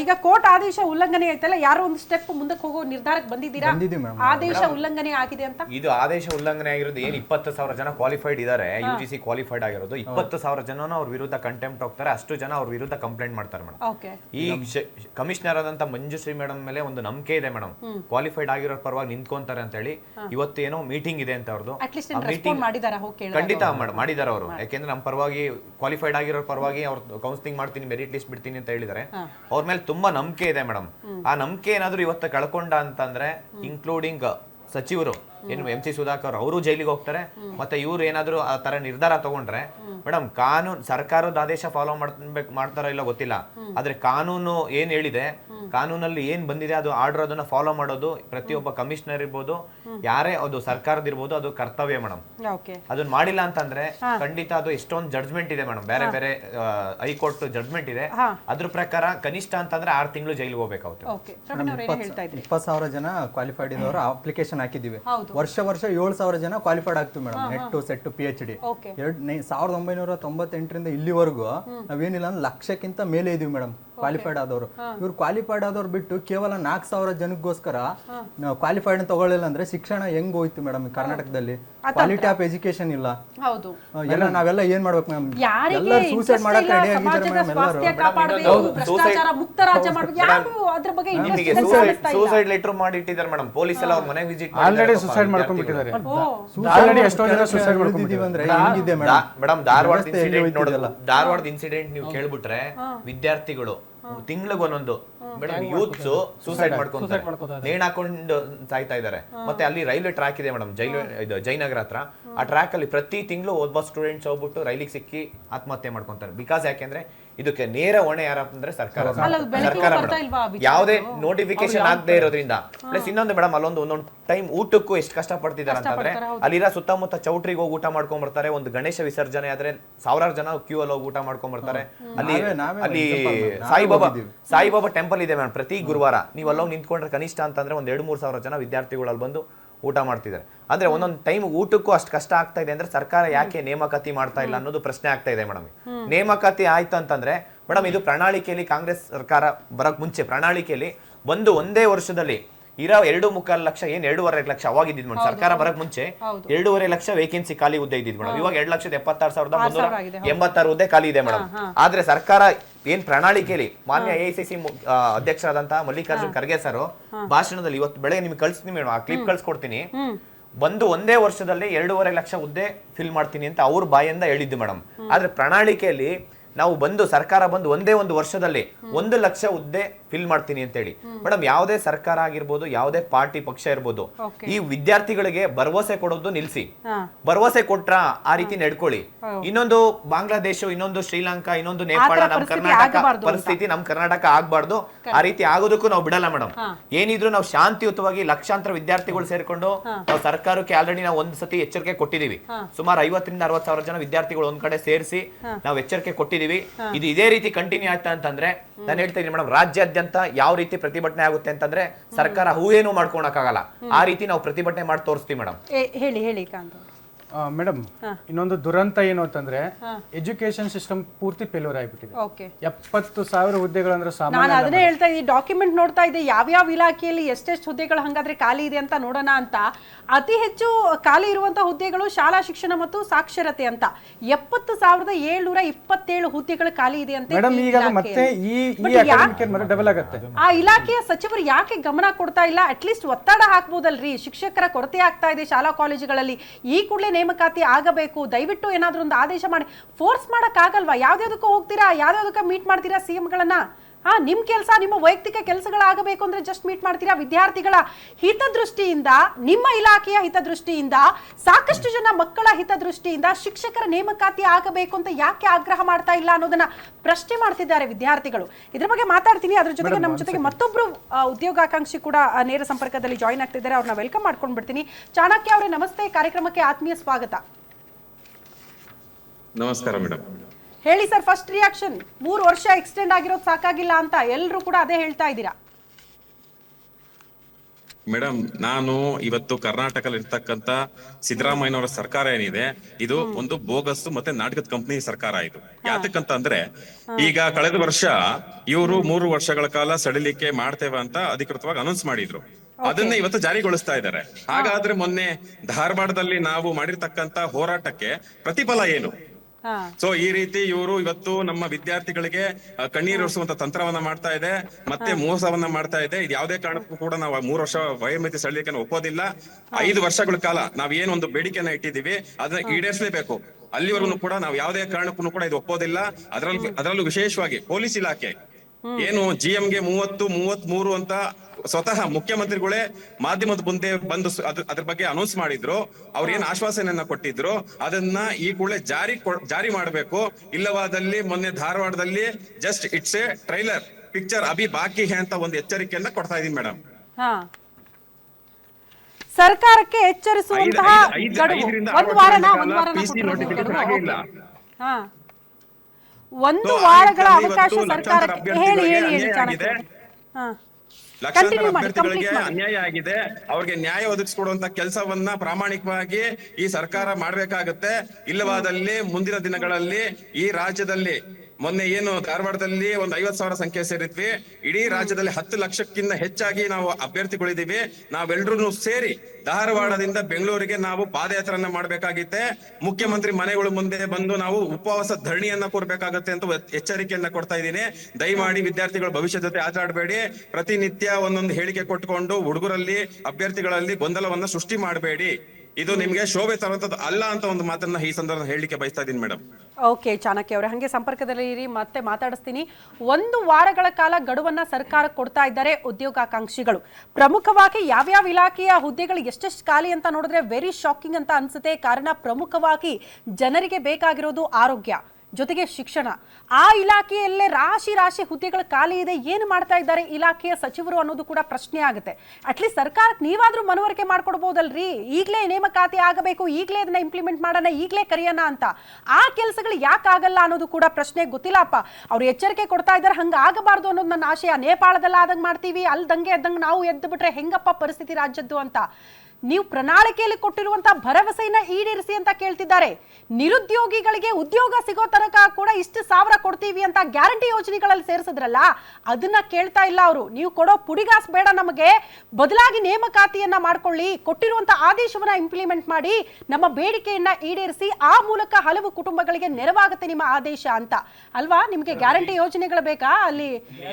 ಈಗ ಕೋರ್ಟ್ ಆದೇಶ ಉಲ್ಲಂಘನೆ ಆಯ್ತಲ್ಲ ಯಾರೋ ಒಂದು ಸ್ಟೆಪ್ ಮುಂದಕ್ಕೆ ಹೋಗೋ ನಿರ್ಧಾರಕ್ಕೆ ಬಂದಿದ್ದೀರಾ? ಬಂದಿದ್ದೀವಿ ಮೇಡಮ್ ಆದೇಶ ಉಲ್ಲಂಘನೆ ಆಗಿದೆ ಅಂತ? ಇದು ಆದೇಶ ಉಲ್ಲಂಘನೆ ಆಗಿರೋದು ಏನ್ ಇಪ್ಪತ್ತು ಸಾವಿರ ಜನ ಕ್ವಾಲಿಫೈಡ್ ಇದಾರೆ? ಯು ಜಿ ಸಿ ಕ್ವಾಲಿಫೈಡ್ ಆಗಿರೋದು. ಇಪ್ಪತ್ತು ಸಾವಿರ ಜನನ ಅವ್ರ ವಿರುದ್ಧ ಕಂಟೆಂಪ್ಟ್ ಹೋಗ್ತಾರೆ. ಅಷ್ಟು ಜನ ಅವ್ರ ವಿರುದ್ಧ ಕಂಪ್ಲೇಂಟ್ ಮಾಡ್ತಾರೆ ಮೇಡಮ್. ಓಕೆ. ಈ ಕಮಿಷನರ್ ಆದಂತ ಮಂಜುಶ್ರೀ ಮೇಡಮ್ ಮೇಲೆ ಒಂದು ನಂಬಿಕೆ ಇದೆ ಮೇಡಮ್. ಕ್ವಾಲಿಫೈಡ್ ಆಗಿರೋ ಪರವಾಗಿ ನಿಂತ್ಕೊಂತಾರೆ ಅಂತ ಹೇಳಿ ಇವತ್ತು ಏನೋ ಮೀಟಿಂಗ್ ಇದೆ ಅಂತ ಅವ್ರದ್ದು ಮೀಟಿಂಗ್ ಖಂಡಿತ ಮಾಡಿದಾರೆ ಮಾಡಿದ್ದಾರೆ ಅವರು ಯಾಕೆಂದ್ರೆ ನಮ್ಮ ಪರವಾಗಿ ಕ್ವಾಲಿಫೈಡ್ ಆಗಿರೋ ಪರವಾಗಿ ಅವ್ರ ಕೌನ್ಸಿಲಿಂಗ್ ಮಾಡ್ತೀನಿ ಮೆರಿಟ್ ಲಿಸ್ಟ್ ಬಿಡ್ತೀನಿ ಅಂತ ಹೇಳಿದ್ದಾರೆ ಅವ್ರ ಮೇಲೆ ತುಂಬಾ ನಂಬಿಕೆ ಇದೆ ಮೇಡಮ್. ಆ ನಂಬಿಕೆ ಏನಾದ್ರು ಇವತ್ತು ಕಳ್ಕೊಂಡ ಅಂತಂದ್ರೆ ಇನ್ಕ್ಲೂಡಿಂಗ್ ಸಚಿವರು ಏನು ಎಂ ಸಿ ಸುಧಾಕರ್ ಅವರು ಜೈಲಿಗೆ ಹೋಗ್ತಾರೆ ಮತ್ತೆ ಇವ್ರು ಏನಾದ್ರು ಆ ತರ ನಿರ್ಧಾರ ತಗೊಂಡ್ರೆ ಮೇಡಮ್ ಕಾನೂನು ಸರ್ಕಾರದ ಆದೇಶ ಫಾಲೋ ಮಾಡ್ಬೇಕು ಮಾಡ್ತಾರೋ ಇಲ್ಲ ಗೊತ್ತಿಲ್ಲ. ಆದ್ರೆ ಕಾನೂನು ಏನ್ ಹೇಳಿದೆ ಕಾನೂನಲ್ಲಿ ಏನ್ ಬಂದಿದೆ ಅದು ಆರ್ಡರ್ ಅದನ್ನ ಫಾಲೋ ಮಾಡೋದು ಪ್ರತಿಯೊಬ್ಬ ಕಮಿಷನರ್ ಇರ್ಬೋದು ಯಾರೇ ಅದು ಸರ್ಕಾರದ ಇರ್ಬೋದು ಅದು ಕರ್ತವ್ಯ ಮೇಡಮ್ ಓಕೆ. ಅದನ್ನ ಮಾಡಿಲ್ಲ ಅಂತಂದ್ರೆ ಖಂಡಿತ ಅದು ಎಷ್ಟೊಂದು ಜಡ್ಜ್ಮೆಂಟ್ ಇದೆ ಮೇಡಮ್ ಬೇರೆ ಬೇರೆ ಹೈಕೋರ್ಟ್ ಜಡ್ಜ್ಮೆಂಟ್ ಇದೆ. ಅದ್ರ ಪ್ರಕಾರ ಕನಿಷ್ಠ ಅಂತಂದ್ರೆ ಆರು ತಿಂಗಳು ಜೈಲಿಗೆ ಹೋಗ್ಬೇಕಾಗುತ್ತೆ. ಓಕೆ. ಪ್ರವೀಣ್ ಅವ್ರು ಏನೋ ಹೇಳ್ತಾ ಇದ್ರಿ? ಇಪ್ಪತ್ತು ಸಾವಿರ ಜನ ಕ್ವಾಲಿಫೈಡ್ ಇದ್ದವರು ಅಪ್ಲಿಕೇಶನ್ ಹಾಕಿದ್ದೀವಿ. ವರ್ಷ ವರ್ಷ ಏಳು ಸಾವಿರ ಜನ ಕ್ವಾಲಿಫೈಡ್ ಆಗ್ತೀವಿ madam net set P H D ಎರಡ್ ಸಾವಿರದ ಒಂಬೈನೂರ ತೊಂಬತ್ತೆಂಟರಿಂದ ಇಲ್ಲಿವರೆಗೂ ನಾವೇನಿಲ್ಲ ಅಂದ್ರೆ ಲಕ್ಷಕ್ಕಿಂತ ಮೇಲೆ ಇದೀವಿ ಮೇಡಮ್ ಕ್ವಾಲಿಫೈಡ್ ಆದವರು. ಇವ್ರು ಕ್ವಾಲಿಫೈಡ್ ಆದವ್ರು ಬಿಟ್ಟು ಕೇವಲ ನಾಲ್ಕು ಸಾವಿರ ಜನಕ್ಕೋಸ್ಕರ ನಾವು ಕ್ವಾಲಿಫೈಡ್ ತಗೊಳ್ಳಿಲ್ಲ ಅಂದ್ರೆ ಶಿಕ್ಷಣ ಹೆಂಗ್ ಹೋಯ್ತು ಮೇಡಮ್ ಕರ್ನಾಟಕದಲ್ಲಿ? ಕ್ವಾಲಿಟಿ ಆಫ್ ಎಜುಕೇಶನ್ ಇಲ್ಲ. ಹೌದು. ಎಲ್ಲ ನಾವೆಲ್ಲ ಏನ್ ಮಾಡ್ಬೇಕು ಮ್ಯಾಮ್ ಯಾರಿಗೆ ಎಲ್ಲರೂ ಸೂಸೈಡ್ ಮಾಡಕ್ ರೆಡಿ ಆಗಿದ್ದಾರೆ ಸಮಾಜದ ಮೇಡಮ್ ಎಲ್ಲರೂ. ಕಾಪಾಡಬೇಕು ಭ್ರಷ್ಟಾಚಾರ ಮುಕ್ತ ರಾಜ್ಯ ಮಾಡಬೇಕು ಯಾರು ಅದ್ರ ಬಗ್ಗೆ ನಿಮಗೆ ಇಂಟ್ರೆಸ್ಟ್ ಸೂಸೈಡ್ ಸೂಸೈಡ್ ಲೆಟರ್ ಮಾಡಿ ಇಟ್ಟಿದ್ದಾರೆ ಮೇಡಮ್ ಪೊಲೀಸ್ ಎಲ್ಲ ಅವ್ರ ಮನೆಗೆ ವಿಸಿಟ್ ಆಲ್ರೆಡಿ ಸುಸೈಡ್ ಮಾಡ್ಕೊಂಡ್ಬಿಟ್ಟಿದ್ದಾರೆ. ಓ. ಆಲ್ರೆಡಿ ಎಷ್ಟೋ ಜನ ಸುಸೈಡ್ ಮಾಡ್ಕೊಂಡಿದ್ದೀವಿ ಅಂದ್ರೆ ಹೆಂಗಿದೆ ಮೇಡಮ್ ಮೇಡಮ್ ಧಾರವಾಡದ ಇನ್ಸಿಡೆಂಟ್ ನೋಡೋದು ಧಾರವಾಡದ ಇನ್ಸಿಡೆಂಟ್ ನೀವು ಕೇಳ್ಬಿಟ್ರೆ ವಿದ್ಯಾರ್ಥಿಗಳು ತಿಂಗಳಿಗೆ ಒಂದೊಂದು ಮೇಡಮ್ ಯೂತ್ಸ್ ಸೂಸೈಡ್ ಮಾಡ್ಕೊಂತಾರೆ. ನೇಣ ಹಾಕೊಂಡು ಸಾಯ್ತಾ ಇದ್ದಾರೆ. ಮತ್ತೆ ಅಲ್ಲಿ ರೈಲ್ವೆ ಟ್ರ್ಯಾಕ್ ಇದೆ ಮೇಡಮ್ ಜೈಲು ಇದು ಜಯನಗರ ಹತ್ರ. ಆ ಟ್ರ್ಯಾಕ್ ಅಲ್ಲಿ ಪ್ರತಿ ತಿಂಗಳು ಒಬ್ಬ ಸ್ಟೂಡೆಂಟ್ಸ್ ಹೋಗ್ಬಿಟ್ಟು ರೈಲಿಗೆ ಸಿಕ್ಕಿ ಆತ್ಮಹತ್ಯೆ ಮಾಡ್ಕೊಂತಾರೆ. ಬಿಕಾಸ್ ಯಾಕೆಂದ್ರೆ ಇದಕ್ಕೆ ನೇರ ಹೊಣೆ ಯಾರಪ್ಪ ಅಂದ್ರೆ ಸರ್ಕಾರ. ಸರ್ಕಾರ ಯಾವುದೇ ನೋಟಿಫಿಕೇಶನ್ ಆಗದೆ ಇರೋದ್ರಿಂದ. ಪ್ಲಸ್ ಇನ್ನೊಂದು ಮೇಡಮ್ ಅಲ್ಲೊಂದು ಒಂದೊಂದು ಟೈಮ್ ಊಟಕ್ಕೂ ಎಷ್ಟು ಕಷ್ಟ ಪಡ್ತಿದ್ದಾರೆ ಅಂತಂದ್ರೆ ಅಲ್ಲಿರೋ ಸುತ್ತಮುತ್ತ ಚೌಟ್ರಿಗೆ ಹೋಗಿ ಊಟ ಮಾಡ್ಕೊಂಡ್ ಬರ್ತಾರೆ ಒಂದು ಗಣೇಶ ವಿಸರ್ಜನೆ ಆದ್ರೆ ಸಾವಿರಾರು ಜನ ಕ್ಯೂ ಅಲ್ಲಿ ಹೋಗಿ ಊಟ ಮಾಡ್ಕೊಂಡ್ ಬರ್ತಾರೆ ಅಲ್ಲಿ ಅಲ್ಲಿ ಸಾಯಿಬಾಬಾ ಸಾಯಿಬಾಬಾ ಟೆಂಪಲ್ ಇದೆ ಮೇಡಮ್. ಪ್ರತಿ ಗುರುವಾರ ನೀವು ಅಲ್ಲೋಗಿ ನಿಂತ್ಕೊಂಡ್ರೆ ಕನಿಷ್ಠ ಅಂತಂದ್ರೆ ಒಂದ್ ಎರಡು ಮೂರು ಸಾವಿರ ಜನ ವಿದ್ಯಾರ್ಥಿಗಳು ಅಲ್ಲಿ ಬಂದು ಊಟ ಮಾಡ್ತಿದ್ದಾರೆ. ಅಂದ್ರೆ ಒಂದೊಂದು ಟೈಮ್ ಊಟಕ್ಕೂ ಅಷ್ಟು ಕಷ್ಟ ಆಗ್ತಾ ಇದೆ ಅಂದ್ರೆ ಸರ್ಕಾರ ಯಾಕೆ ನೇಮಕಾತಿ ಮಾಡ್ತಾ ಇಲ್ಲ ಅನ್ನೋದು ಪ್ರಶ್ನೆ ಆಗ್ತಾ ಇದೆ ಮೇಡಮ್. ನೇಮಕಾತಿ ಆಯ್ತು ಅಂತಂದ್ರೆ ಮೇಡಮ್ ಇದು ಪ್ರಣಾಳಿಕೆಯಲ್ಲಿ ಕಾಂಗ್ರೆಸ್ ಸರ್ಕಾರ ಬರಕ್ ಮುಂಚೆ ಪ್ರಣಾಳಿಕೆಯಲ್ಲಿ ಒಂದು ಒಂದೇ ವರ್ಷದಲ್ಲಿ ಇರೋ ಎರಡು ಮುಕ್ಕಾಲು ಲಕ್ಷ ಏನ್ ಎರಡೂವರೆ ಲಕ್ಷ ಅವಾಗಿದ್ದು ಮೇಡಮ್ ಸರ್ಕಾರ ಬರಕ್ ಮುಂಚೆ. ಎರಡೂವರೆ ಲಕ್ಷ ವೇಕೆನ್ಸಿ ಖಾಲಿ ಹುದ್ದೆ ಇದ್ದಿದ್ ಮೇಡಮ್ ಇವಾಗ ಎರಡು ಲಕ್ಷದ ಎಪ್ಪತ್ತಾರು ಸಾವಿರದ ಮುನ್ನೂರ ಎಂಬತ್ತಾರು ಹುದ್ದೆ ಖಾಲಿ ಇದೆ ಮೇಡಮ್ ಆದ್ರೆ ಸರ್ಕಾರ ಏನ್ ಪ್ರಣಾಳಿಕೆಯಲ್ಲಿ ಮಾನ್ಯ ಎಐಸಿಸಿ ಅಧ್ಯಕ್ಷರಾದಂತಹ ಮಲ್ಲಿಕಾರ್ಜುನ್ ಖರ್ಗೆ ಸರ್ ಭಾಷಣದಲ್ಲಿ ಇವತ್ತು ಬೆಳಗ್ಗೆ ನಿಮ್ಗೆ ಕಳಿಸ್ತೀನಿ ಮೇಡಮ್ ಆ ಕ್ಲಿಪ್ ಕಳ್ಸಿಕೊಡ್ತೀನಿ. ಬಂದು ಒಂದೇ ವರ್ಷದಲ್ಲಿ ಎರಡೂವರೆ ಲಕ್ಷ ಹುದ್ದೆ ಫಿಲ್ ಮಾಡ್ತೀನಿ ಅಂತ ಅವ್ರ ಬಾಯಿಂದ ಹೇಳಿದ್ದು ಮೇಡಮ್ ಆದ್ರೆ ಪ್ರಣಾಳಿಕೆಯಲ್ಲಿ ನಾವು ಬಂದು ಸರ್ಕಾರ ಬಂದು ಒಂದೇ ಒಂದು ವರ್ಷದಲ್ಲಿ ಒಂದು ಲಕ್ಷ ಹುದ್ದೆ ಫಿಲ್ ಮಾಡ್ತೀನಿ ಅಂತ ಹೇಳಿ ಮೇಡಮ್ ಯಾವುದೇ ಸರ್ಕಾರ ಆಗಿರ್ಬೋದು ಯಾವುದೇ ಪಾರ್ಟಿ ಪಕ್ಷ ಇರ್ಬೋದು ಈ ವಿದ್ಯಾರ್ಥಿಗಳಿಗೆ ಭರವಸೆ ಕೊಡೋದು ನಿಲ್ಸಿ. ಭರವಸೆ ಕೊಟ್ರ ಆ ರೀತಿ ನಡ್ಕೊಳ್ಳಿ. ಇನ್ನೊಂದು ಬಾಂಗ್ಲಾದೇಶ ಇನ್ನೊಂದು ಶ್ರೀಲಂಕಾ ಇನ್ನೊಂದು ನೇಪಾಳ ನಮ್ಮ ನಮ್ ಕರ್ನಾಟಕ ಪರಿಸ್ಥಿತಿ ನಮ್ ಕರ್ನಾಟಕ ಆಗ್ಬಾರ್ದು. ಆ ರೀತಿ ಆಗೋದಕ್ಕೂ ನಾವು ಬಿಡಲ್ಲ ಮೇಡಮ್. ಏನಿದ್ರು ನಾವು ಶಾಂತಿಯುತವಾಗಿ ಲಕ್ಷಾಂತರ ವಿದ್ಯಾರ್ಥಿಗಳು ಸೇರ್ಕೊಂಡು ನಾವು ಸರ್ಕಾರಕ್ಕೆ ಆಲ್ರೆಡಿ ನಾವು ಒಂದ್ ಸತಿ ಎಚ್ಚರಿಕೆ ಕೊಟ್ಟಿದೀವಿ. ಸುಮಾರು ಐವತ್ತರಿಂದ ಅರವತ್ ಸಾವಿರ ಜನ ವಿದ್ಯಾರ್ಥಿಗಳು ಒಂದ್ ಕಡೆ ಸೇರಿಸಿ ನಾವು ಎಚ್ಚರಿಕೆ ಇದು ಇದೇ ರೀತಿ ಕಂಟಿನ್ಯೂ ಆಯ್ತಾ ಅಂತಂದ್ರೆ ನಾನು ಹೇಳ್ತಾ ಇದ್ದೀನಿ ಮೇಡಮ್ ರಾಜ್ಯಾದ್ಯಂತ ಯಾವ ರೀತಿ ಪ್ರತಿಭಟನೆ ಆಗುತ್ತೆ ಅಂತಂದ್ರೆ ಸರ್ಕಾರ ಹೂವೇನು ಮಾಡ್ಕೊಳಕ್ಕಾಗಲ್ಲ. ಆ ರೀತಿ ನಾವು ಪ್ರತಿಭಟನೆ ಮಾಡಿ ತೋರಿಸ್ತೀವಿ ಮೇಡಮ್. ಹೇಳಿ ಹೇಳಿ ಮೇಡಮ್ ಇನ್ನೊಂದು ದುರಂತ ಏನು ಅಂತಂದ್ರೆ ಎಜುಕೇಶನ್ ಸಿಸ್ಟಮ್ ಪೂರ್ತಿ ಫೇಲ್ಯೂರ್ ಆಗಿಬಿಟ್ಟಿದೆ. ಓಕೆ. ಎಪ್ಪತ್ತು ಸಾವಿರ ಹುದ್ದೆಗಳಂದ್ರೆ ನಾನು ಸಾಮಾನ್ಯ ಅದನ್ನೇ ಹೇಳ್ತಾ ಇದ್ದೀನಿ. ಡಾಕ್ಯುಮೆಂಟ್ ನೋಡ್ತಾ ಇದ್ದೆ. ಯಾವ್ಯಾವ ಇಲಾಖೆಯಲ್ಲಿ ಎಷ್ಟೆಷ್ಟು ಹುದ್ದೆಗಳು ಹಂಗಾದ್ರೆ ಖಾಲಿ ಇದೆ ಅಂತ ನೋಡೋಣ ಅಂತ. ಅತಿ ಹೆಚ್ಚು ಖಾಲಿ ಇರುವಂತಹ ಹುದ್ದೆಗಳು ಶಾಲಾ ಶಿಕ್ಷಣ ಮತ್ತು ಸಾಕ್ಷರತೆ ಅಂತ. ಎಪ್ಪತ್ತು ಸಾವಿರದ ಏಳ್ನೂರ ಇಪ್ಪತ್ತೇಳು ಹುದ್ದೆಗಳು ಖಾಲಿ ಇದೆ ಅಂತ ಮೇಡಮ್ ಈಗ ಅದು ಮತ್ತೆ ಈ ಈ But ಯಾ- ಅಕಾಡೆಮಿಕ್ ಡಬಲ್ ಆಗುತ್ತೆ? ಆ ಇಲಾಖೆಯ ಸಚಿವರು ಯಾಕೆ ಗಮನ ಕೊಡ್ತಾ ಇಲ್ಲ? ಅಟ್ಲೀಸ್ಟ್ ಒತ್ತಡ ಹಾಕ್ಬೋದಲ್ರಿ. ಶಿಕ್ಷಕರ ಕೊರತೆ ಆಗ್ತಾ ಇದೆ ಶಾಲಾ ಕಾಲೇಜುಗಳಲ್ಲಿ. ಈ ಕೂಡಲೇ ನೇಮಕಾತಿ ಆಗಬೇಕು, ದಯವಿಟ್ಟು ಏನಾದ್ರೂ ಒಂದು ಆದೇಶ ಮಾಡಿ. ಫೋರ್ಸ್ ಮಾಡಕ್ ಆಗಲ್ವಾ ಯಾವ್ದಾವ್ದಕ್ಕೂ ಹೋಗ್ತೀರಾ? ಯಾವ್ದಾವ್ದಕ್ಕ ಮೀಟ್ ಮಾಡ್ತೀರಾ ಸಿಎಂಗಳನ್ನ ಹಾ ನಿಮ್ ಕೆಲಸ ನಿಮ್ಮ ವೈಯಕ್ತಿಕ ಕೆಲಸಗಳಾಗಬೇಕು ಅಂದ್ರೆ ಜಸ್ಟ್ ಮೀಟ್ ಮಾಡ್ತೀರಾ? ವಿದ್ಯಾರ್ಥಿಗಳ ಹಿತದೃಷ್ಟಿಯಿಂದ ನಿಮ್ಮ ಇಲಾಖೆಯ ಹಿತದೃಷ್ಟಿಯಿಂದ ಸಾಕಷ್ಟು ಜನ ಮಕ್ಕಳ ಹಿತದೃಷ್ಟಿಯಿಂದ ಶಿಕ್ಷಕರ ನೇಮಕಾತಿ ಆಗಬೇಕು ಅಂತ ಯಾಕೆ ಆಗ್ರಹ ಮಾಡ್ತಾ ಇಲ್ಲ ಅನ್ನೋದನ್ನ ಪ್ರಶ್ನೆ ಮಾಡ್ತಿದ್ದಾರೆ ವಿದ್ಯಾರ್ಥಿಗಳು. ಇದ್ರ ಬಗ್ಗೆ ಮಾತಾಡ್ತೀನಿ ಅದ್ರ ಜೊತೆಗೆ ನಮ್ಮ ಜೊತೆಗೆ ಮತ್ತೊಬ್ರು ಉದ್ಯೋಗಾಕಾಂಕ್ಷಿ ಕೂಡ ನೇರ ಸಂಪರ್ಕದಲ್ಲಿ ಜಾಯಿನ್ ಆಗ್ತಿದ್ದಾರೆ ಅವ್ರನ್ನ ವೆಲ್ಕಮ್ ಮಾಡ್ಕೊಂಡ್ಬಿಡ್ತೀನಿ ಚಾಣಕ್ಯ ಅವರೇ ನಮಸ್ತೆ ಕಾರ್ಯಕ್ರಮಕ್ಕೆ ಆತ್ಮೀಯ ಸ್ವಾಗತ. ನಮಸ್ಕಾರ ಮೇಡಮ್. ಹೇಳಿ ಸರ್ ಫಸ್ಟ್ ರಿಯಾಕ್ಷನ್ ಮೂರು ವರ್ಷ ಎಕ್ಸ್ಟೆಂಡ್ ಆಗಿರೋದು ಸಾಕಾಗಿಲ್ಲ ಅಂತ ಎಲ್ಲರೂ ಕೂಡ ಅದೇ ಹೇಳ್ತಾ ಇದ್ದೀರಾ? ಮೇಡಮ್ ನಾನು ಇವತ್ತು ಕರ್ನಾಟಕದಲ್ಲಿ ಇರ್ತಕ್ಕಂತ ಸಿದ್ದರಾಮಯ್ಯನವರ ಸರ್ಕಾರ ಏನಿದೆ ಇದು ಒಂದು ಬೋಗಸ್ ಮತ್ತೆ ನಾಟಕದ ಕಂಪನಿ ಸರ್ಕಾರ ಇದು. ಯಾತಕ್ಕಂತ ಅಂದ್ರೆ ಈಗ ಕಳೆದ ವರ್ಷ ಇವರು ಮೂರು ವರ್ಷಗಳ ಕಾಲ ಸಡಿಲಿಕೆ ಮಾಡ್ತೇವೆ ಅಂತ ಅಧಿಕೃತವಾಗಿ ಅನೌನ್ಸ್ ಮಾಡಿದ್ರು. ಅದನ್ನ ಇವತ್ತು ಜಾರಿಗೊಳಿಸ್ತಾ ಇದ್ದಾರೆ. ಹಾಗಾದ್ರೆ ಮೊನ್ನೆ ಧಾರವಾಡದಲ್ಲಿ ನಾವು ಮಾಡಿರ್ತಕ್ಕಂತ ಹೋರಾಟಕ್ಕೆ ಪ್ರತಿಫಲ ಏನು? ಸೊ ಈ ರೀತಿ ಇವರು ಇವತ್ತು ನಮ್ಮ ವಿದ್ಯಾರ್ಥಿಗಳಿಗೆ ಕಣ್ಣೀರ್ ಕಣ್ಣೀರಿಸುವಂತ ತಂತ್ರವನ್ನ ಮಾಡ್ತಾ ಇದೆ ಮತ್ತೆ ಮೋಸವನ್ನ ಮಾಡ್ತಾ ಇದೆ. ಇದು ಯಾವುದೇ ಕಾರಣಕ್ಕೂ ಕೂಡ ನಾವು ಮೂರು ವರ್ಷ ವಯೋಮಿತಿ ಸಡಿಲಿಕೆ ಒಪ್ಪೋದಿಲ್ಲ. ಐದು ವರ್ಷಗಳ ಕಾಲ ನಾವ್ ಏನ್ ಒಂದು ಬೇಡಿಕೆಯನ್ನ ಇಟ್ಟಿದೀವಿ ಅದನ್ನ ಈಡೇರಿಸಲೇಬೇಕು. ಅಲ್ಲಿವರೆಗೂ ಕೂಡ ನಾವು ಯಾವುದೇ ಕಾರಣಕ್ಕೂ ಕೂಡ ಇದು ಒಪ್ಪೋದಿಲ್ಲ. ಅದರಲ್ಲೂ ಅದರಲ್ಲೂ ವಿಶೇಷವಾಗಿ ಪೊಲೀಸ್ ಇಲಾಖೆ ಏನು ಜಿ ಗೆ ಮೂವತ್ತು ಮೂವತ್ ಮೂರು ಅಂತ ಸ್ವತಃ ಮುಖ್ಯಮಂತ್ರಿಗಳೇ ಮಾಧ್ಯಮದ ಮುಂದೆ ಬಂದು ಅದ್ರ ಬಗ್ಗೆ ಅನೌನ್ಸ್ ಮಾಡಿದ್ರು. ಅವ್ರ ಏನ್ ಆಶ್ವಾಸನೆಯನ್ನ ಕೊಟ್ಟಿದ್ರು ಅದನ್ನ ಈ ಕೂಡಲೇ ಜಾರಿ ಜಾರಿ ಮಾಡಬೇಕು. ಇಲ್ಲವಾದಲ್ಲಿ ಮೊನ್ನೆ ಧಾರವಾಡದಲ್ಲಿ just it's a trailer picture Abhi ಬಾಕಿ ಹೇ ಅಂತ ಒಂದು ಎಚ್ಚರಿಕೆಯನ್ನ ಕೊಡ್ತಾ ಇದೀನಿ ಮೇಡಮ್ ಸರ್ಕಾರಕ್ಕೆ ಎಚ್ಚರಿಸುವಂತಹ ಐದು- ಐದು- ಗಡುವು ಐದರಿಂದ ಒಂದು ವಾರಗಳ ಅವಕಾಶ ಸರ್ಕಾರಕ್ಕೆ ಹೇಳಿ ಹೇಳಿ ಹೇಳಿ ಅಭ್ಯರ್ಥಿಗಳಿಗೆ ಚಾಣಕ್ಯ ಲಕ್ಷಾಂತರ ಅಭ್ಯರ್ಥಿಗಳಿಗೆ ಅನ್ಯಾಯ ಆಗಿದೆ. ಅವ್ರಿಗೆ ನ್ಯಾಯ ಒದಗಿಸ್ಕೊಡುವಂತ ಕೆಲಸವನ್ನ ಪ್ರಾಮಾಣಿಕವಾಗಿ ಈ ಸರ್ಕಾರ ಮಾಡ್ಬೇಕಾಗತ್ತೆ. ಇಲ್ಲವಾದಲ್ಲಿ ಮುಂದಿನ ದಿನಗಳಲ್ಲಿ ಈ ರಾಜ್ಯದಲ್ಲಿ ಮೊನ್ನೆ ಏನು ಧಾರವಾಡದಲ್ಲಿ ಒಂದು ಐವತ್ ಸಾವಿರ ಸಂಖ್ಯೆ ಸೇರಿದ್ವಿ. ಇಡೀ ರಾಜ್ಯದಲ್ಲಿ ಹತ್ತು ಲಕ್ಷಕ್ಕಿಂತ ಹೆಚ್ಚಾಗಿ ನಾವು ಅಭ್ಯರ್ಥಿಗಳಿದ್ದೀವಿ. ನಾವೆಲ್ಲರೂ ಸೇರಿ ಧಾರವಾಡದಿಂದ ಬೆಂಗಳೂರಿಗೆ ನಾವು ಪಾದಯಾತ್ರೆಯನ್ನ ಮಾಡಬೇಕಾಗಿತ್ತೆ. ಮುಖ್ಯಮಂತ್ರಿ ಮನೆಗಳ ಮುಂದೆ ಬಂದು ನಾವು ಉಪವಾಸ ಧರಣಿಯನ್ನ ಕೊಡ್ಬೇಕಾಗತ್ತೆ ಅಂತ ಎಚ್ಚರಿಕೆಯನ್ನ ಕೊಡ್ತಾ ಇದ್ದೀನಿ. ದಯಮಾಡಿ ವಿದ್ಯಾರ್ಥಿಗಳ ಭವಿಷ್ಯ ಜೊತೆ ಆಟ ಆಡಬೇಡಿ ಪ್ರತಿನಿತ್ಯ ಒಂದೊಂದು ಹೇಳಿಕೆ ಕೊಟ್ಕೊಂಡು ಹುಡುಗರಲ್ಲಿ ಅಭ್ಯರ್ಥಿಗಳಲ್ಲಿ ಗೊಂದಲವನ್ನ ಸೃಷ್ಟಿ ಮಾಡಬೇಡಿ. ಇದು ನಿಮ್ಗೆ ಶೋಭೆ ತರುವಂತದ್ದು ಅಲ್ಲ ಅಂತ ಒಂದು ಮಾತನ್ನ ಈ ಸಂದರ್ಭದಲ್ಲಿ ಹೇಳಲಿಕ್ಕೆ ಬಯಸ್ತಾ ಇದ್ದೀನಿ, ಮೇಡಮ್. ಓಕೆ, ಚಾಣಕ್ಯ ಅವರೇ, ಹಂಗೆ ಸಂಪರ್ಕದಲ್ಲಿ ಇರಿ, ಮತ್ತೆ ಮಾತಾಡಿಸ್ತೀನಿ. ಒಂದು ವಾರಗಳ ಕಾಲ ಗಡುವನ್ನ ಸರ್ಕಾರ ಕೊಡ್ತಾ ಇದ್ದಾರೆ ಉದ್ಯೋಗಾಕಾಂಕ್ಷಿಗಳು. ಪ್ರಮುಖವಾಗಿ ಯಾವ್ಯಾವ ಇಲಾಖೆಯ ಹುದ್ದೆಗಳು ಎಷ್ಟೆಷ್ಟು ಖಾಲಿ ಅಂತ ನೋಡಿದ್ರೆ ವೆರಿ ಶಾಕಿಂಗ್ ಅಂತ ಅನ್ಸುತ್ತೆ. ಕಾರಣ ಪ್ರಮುಖವಾಗಿ ಜನರಿಗೆ ಬೇಕಾಗಿರೋದು ಆರೋಗ್ಯ. ಜೊತೆಗೆ ಶಿಕ್ಷಣ. ಆ ಇಲಾಖೆಯಲ್ಲೇ ರಾಶಿ ರಾಶಿ ಹುದ್ದೆಗಳು ಖಾಲಿ ಇದೆ, ಏನು ಮಾಡ್ತಾ ಇದ್ದಾರೆ ಇಲಾಖೆಯ ಸಚಿವರು ಅನ್ನೋದು ಕೂಡ ಪ್ರಶ್ನೆ ಆಗುತ್ತೆ. ಅಟ್ಲೀಸ್ಟ್ ಸರ್ಕಾರಕ್ಕೆ ನೀವಾದರೂ ಮನವರಿಕೆ ಮಾಡ್ಕೊಡ್ಬೋದಲ್ರಿ? ಈಗಲೇ ನೇಮಕಾತಿ ಆಗಬೇಕು, ಈಗಲೇ ಅದನ್ನ ಇಂಪ್ಲಿಮೆಂಟ್ ಮಾಡೋಣ, ಈಗಲೇ ಕರೆಯೋಣ ಅಂತ. ಆ ಕೆಲಸಗಳು ಯಾಕೆ ಆಗಲ್ಲ ಅನ್ನೋದು ಕೂಡ ಪ್ರಶ್ನೆ ಗೊತ್ತಿಲ್ಲಪ್ಪ. ಅವ್ರು ಎಚ್ಚರಿಕೆ ಕೊಡ್ತಾ ಇದ್ದಾರೆ, ಹಂಗ ಆಗಬಾರ್ದು ಅನ್ನೋದು ನನ್ನ ಆಶಯ. ನೇಪಾಳದಲ್ಲಿ ಆದಂಗೆ ಮಾಡ್ತೀವಿ ಅಲ್ಲಿ ದಂಗೆ ಎದ್ದಂಗೆ ನಾವು ಎದ್ದು ಬಿಟ್ರೆ ಹೆಂಗಪ್ಪ ಪರಿಸ್ಥಿತಿ ರಾಜ್ಯದ್ದು ಅಂತ. ನೀವು ಪ್ರಣಾಳಿಕೆಯಲ್ಲಿ ಕೊಟ್ಟಿರುವಂತಹ ಭರವಸೆಯನ್ನ ಈಡೇರಿಸಿ ಅಂತ ಕೇಳ್ತಿದ್ದಾರೆ. ನಿರುದ್ಯೋಗಿಗಳಿಗೆ ಉದ್ಯೋಗ ಸಿಗೋ ತನಕ ಕೂಡ ಇಷ್ಟು ಸಾವಿರ ಕೊಡ್ತೀವಿ ಅಂತ ಗ್ಯಾರಂಟಿ ಯೋಜನೆಗಳಲ್ಲಿ ಸೇರಿಸಿದ್ರಲ್ಲ ಅದನ್ನ ಕೇಳ್ತಾ ಇಲ್ಲ ಅವರು. ನೀವು ಕೊಡೋ ಪುಡಿಗಾಸ್ ಬೇಡ ನಮಗೆ. ಬದಲಾಗಿ ನೇಮಕಾತಿಯನ್ನ ಮಾಡ್ಕೊಳ್ಳಿ ಕೊಟ್ಟಿರುವಂತಹ ಆದೇಶವನ್ನ ಇಂಪ್ಲಿಮೆಂಟ್ ಮಾಡಿ ನಮ್ಮ ಬೇಡಿಕೆಯನ್ನ ಈಡೇರಿಸಿ ಆ ಮೂಲಕ ಹಲವು ಕುಟುಂಬಗಳಿಗೆ ನೆರವಾಗುತ್ತೆ ನಿಮ್ಮ ಆದೇಶ ಅಂತ. ಅಲ್ವಾ? ನಿಮಗೆ ಗ್ಯಾರಂಟಿ ಯೋಜನೆಗಳು ಬೇಕಾ ಅಲ್ಲಿ?